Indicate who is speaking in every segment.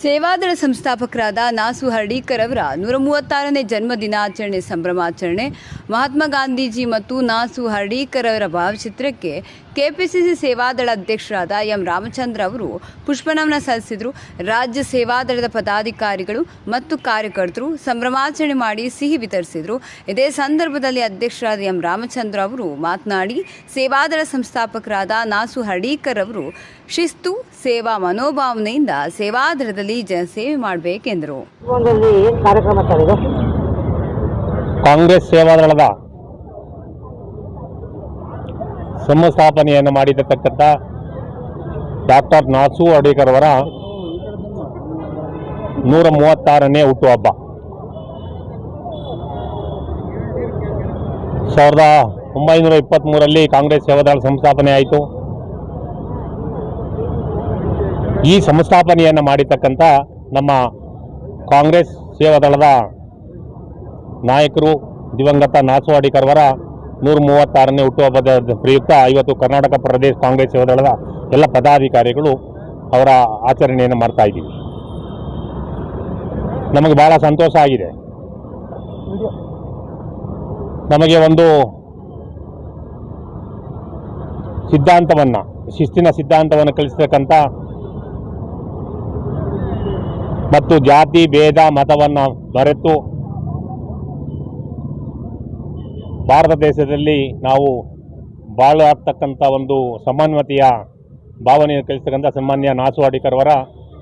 Speaker 1: ಸೇವಾದಳ ಸಂಸ್ಥಾಪಕರಾದ ನಾಸು ಹರ್ಡೀಕರ್ ಅವರ ನೂರ ಮೂವತ್ತಾರನೇ ಜನ್ಮ ದಿನಾಚರಣೆ ಸಂಭ್ರಮಾಚರಣೆ ಮಹಾತ್ಮ ಗಾಂಧೀಜಿ ಮತ್ತು ನಾಸು ಹರ್ಡೀಕರ್ ಅವರ ಭಾವಚಿತ್ರಕ್ಕೆ ಕೆಪಿಸಿಸಿ ಸೇವಾದಳ ಅಧ್ಯಕ್ಷರಾದ ಎಂ ರಾಮಚಂದ್ರ ಅವರು ಪುಷ್ಪನಮನ ಸಲ್ಲಿಸಿದರು. ರಾಜ್ಯ ಸೇವಾದಳದ ಪದಾಧಿಕಾರಿಗಳು ಮತ್ತು ಕಾರ್ಯಕರ್ತರು ಸಂಭ್ರಮಾಚರಣೆ ಮಾಡಿ ಸಿಹಿ ವಿತರಿಸಿದರು. ಇದೇ ಸಂದರ್ಭದಲ್ಲಿ ಅಧ್ಯಕ್ಷರಾದ ಎಂ ರಾಮಚಂದ್ರ ಅವರು ಮಾತನಾಡಿ ಸೇವಾದಳ ಸಂಸ್ಥಾಪಕರಾದ ನಾಸು ಹರ್ಡೀಕರ್ ಅವರು ಶಿಸ್ತು ಸೇವಾ ಮನೋಭಾವನೆಯಿಂದ ಸೇವಾದಳದಲ್ಲಿ ಜನಸೇವೆ ಮಾಡಬೇಕೆಂದರು.
Speaker 2: ಕಾಂಗ್ರೆಸ್ ಸೇವಾದಳದ ಸಂಸ್ಥಾಪನೆಯನ್ನು ಮಾಡಿರತಕ್ಕಂಥ ಡಾಕ್ಟರ್ ನಾಸು ಅಡೇಕರ್ ಅವರ ನೂರ ಮೂವತ್ತಾರನೇ ಹುಟ್ಟುಹಬ್ಬ. ಸಾವಿರದ ಒಂಬೈನೂರ ಇಪ್ಪತ್ತ್ಮೂರರಲ್ಲಿ ಕಾಂಗ್ರೆಸ್ ಸೇವಾದಳ ಸಂಸ್ಥಾಪನೆ ಆಯಿತು? ಈ ಸಂಸ್ಥಾಪನೆಯನ್ನು ಮಾಡಿರ್ತಕ್ಕಂಥ ನಮ್ಮ ಕಾಂಗ್ರೆಸ್ ಸೇವಾದಳದ ನಾಯಕರು ದಿವಂಗತ ನಾಸು ಅಡಿಕರ್ ಅವರ ನೂರ ಮೂವತ್ತಾರನೇ ಹುಟ್ಟುಹಬ್ಬದ ಪ್ರಯುಕ್ತ ಇವತ್ತು ಕರ್ನಾಟಕ ಪ್ರದೇಶ ಕಾಂಗ್ರೆಸ್ ಸೇವಾದಳದ ಎಲ್ಲ ಪದಾಧಿಕಾರಿಗಳು ಅವರ ಆಚರಣೆಯನ್ನು ಮಾಡ್ತಾ ಇದ್ದೀವಿ. ನಮಗೆ ಬಹಳ ಸಂತೋಷ ಆಗಿದೆ. ನಮಗೆ ಒಂದು ಸಿದ್ಧಾಂತವನ್ನು, ಶಿಸ್ತಿನ ಸಿದ್ಧಾಂತವನ್ನು ಕಲಿಸ್ತಕ್ಕಂಥ ಮತ್ತು ಜಾತಿ, ಭೇದ, ಮತವನ್ನು ಮರೆತು ಭಾರತ ದೇಶದಲ್ಲಿ ನಾವು ಬಾಳಾಗ್ತಕ್ಕಂಥ ಒಂದು ಸಮಾನ್ವತೆಯ ಭಾವನೆಯನ್ನು ಕಲಿಸ್ತಕ್ಕಂಥ ಸನ್ಮಾನ್ಯ ನಾಸು ಅಡಿಕರ್ ಅವರ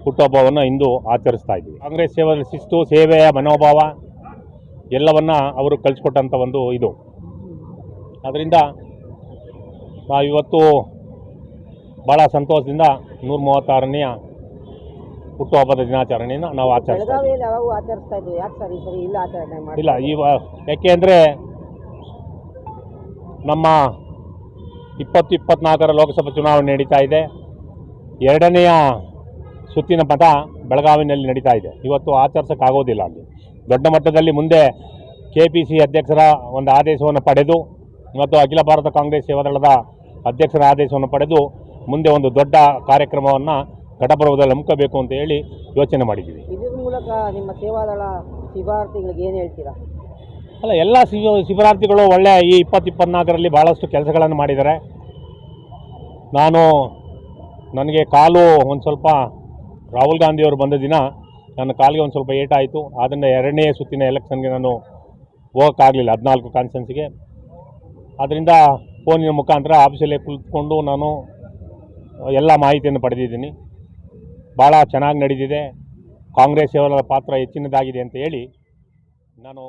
Speaker 2: ಹುಟ್ಟುಹಬ್ಬವನ್ನು ಇಂದು ಆಚರಿಸ್ತಾ ಇದ್ದೀವಿ. ಕಾಂಗ್ರೆಸ್ ಸೇವೆ ಶಿಸ್ತು ಸೇವೆಯ ಮನೋಭಾವ ಎಲ್ಲವನ್ನ ಅವರು ಕಲಿಸ್ಕೊಟ್ಟಂಥ ಒಂದು ಇದು. ಅದರಿಂದ ನಾವಿವತ್ತು ಭಾಳ ಸಂತೋಷದಿಂದ ನೂರ ಮೂವತ್ತಾರನೆಯ ಹುಟ್ಟುಹಬ್ಬದ ದಿನಾಚರಣೆಯನ್ನು ನಾವು ಆಚರಿಸ್ತಾ
Speaker 3: ಇಲ್ಲ
Speaker 2: ಈ ಯಾಕೆ ಅಂದರೆ ನಮ್ಮ ಇಪ್ಪತ್ತು ಇಪ್ಪತ್ನಾಲ್ಕರ ಲೋಕಸಭಾ ಚುನಾವಣೆ ನಡೀತಾ ಇದೆ. ಎರಡನೆಯ ಸುತ್ತಿನ ಮತ ಬೆಳಗಾವಿನಲ್ಲಿ ನಡೀತಾ ಇದೆ. ಇವತ್ತು ಆಚರಿಸೋಕ್ಕಾಗೋದಿಲ್ಲ ಅಲ್ಲಿ. ದೊಡ್ಡ ಮಟ್ಟದಲ್ಲಿ ಮುಂದೆ ಕೆ ಅಧ್ಯಕ್ಷರ ಒಂದು ಆದೇಶವನ್ನು ಪಡೆದು, ಮತ್ತು ಅಖಿಲ ಭಾರತ ಕಾಂಗ್ರೆಸ್ ಸೇವಾದಳದ ಅಧ್ಯಕ್ಷರ ಆದೇಶವನ್ನು ಪಡೆದು ಮುಂದೆ ಒಂದು ದೊಡ್ಡ ಕಾರ್ಯಕ್ರಮವನ್ನು ಘಟಪರ್ವದಲ್ಲಿ ಹಮ್ಮಿಕೋಬೇಕು ಅಂತ ಹೇಳಿ ಯೋಚನೆ ಮಾಡಿದ್ದೀವಿ.
Speaker 3: ಇದರ ಮೂಲಕ ನಿಮ್ಮ ಸೇವಾದಳ ಶಿಬಿರಾರ್ಥಿಗಳಿಗೆ ಏನು ಹೇಳ್ತೀರಾ?
Speaker 2: ಅಲ್ಲ, ಎಲ್ಲ ಶಿವ ಶಿಬಿರಾರ್ಥಿಗಳು ಒಳ್ಳೆ ಈ ಇಪ್ಪತ್ತು ಇಪ್ಪತ್ನಾಲ್ಕರಲ್ಲಿ ಭಾಳಷ್ಟು ಕೆಲಸಗಳನ್ನು ಮಾಡಿದ್ದಾರೆ. ನಾನು ನನಗೆ ಕಾಲು ಒಂದು ಸ್ವಲ್ಪ ರಾಹುಲ್ ಗಾಂಧಿಯವರು ಬಂದ ದಿನ ನನ್ನ ಕಾಲಿಗೆ ಒಂದು ಸ್ವಲ್ಪ ಏಟಾಯಿತು ಆದ್ದರಿಂದ ಎರಡನೇ ಸುತ್ತಿನ ಎಲೆಕ್ಷನ್ಗೆ ನಾನು ಹೋಗೋಕ್ಕಾಗಲಿಲ್ಲ, ಹದಿನಾಲ್ಕು ಕಾನ್ಸ್ಟೆನ್ಸಿಗೆ. ಆದ್ದರಿಂದ ಫೋನಿನ ಮುಖಾಂತರ ಆಫೀಸಲ್ಲೇ ಕುಳಿತುಕೊಂಡು ನಾನು ಎಲ್ಲ ಮಾಹಿತಿಯನ್ನು ಪಡೆದಿದ್ದೀನಿ. ಭಾಳ ಚೆನ್ನಾಗಿ ನಡೆದಿದೆ. ಕಾಂಗ್ರೆಸ್ ಅವರ ಪಾತ್ರ ಹೆಚ್ಚಿನದಾಗಿದೆ ಅಂತ ಹೇಳಿ ನಾನು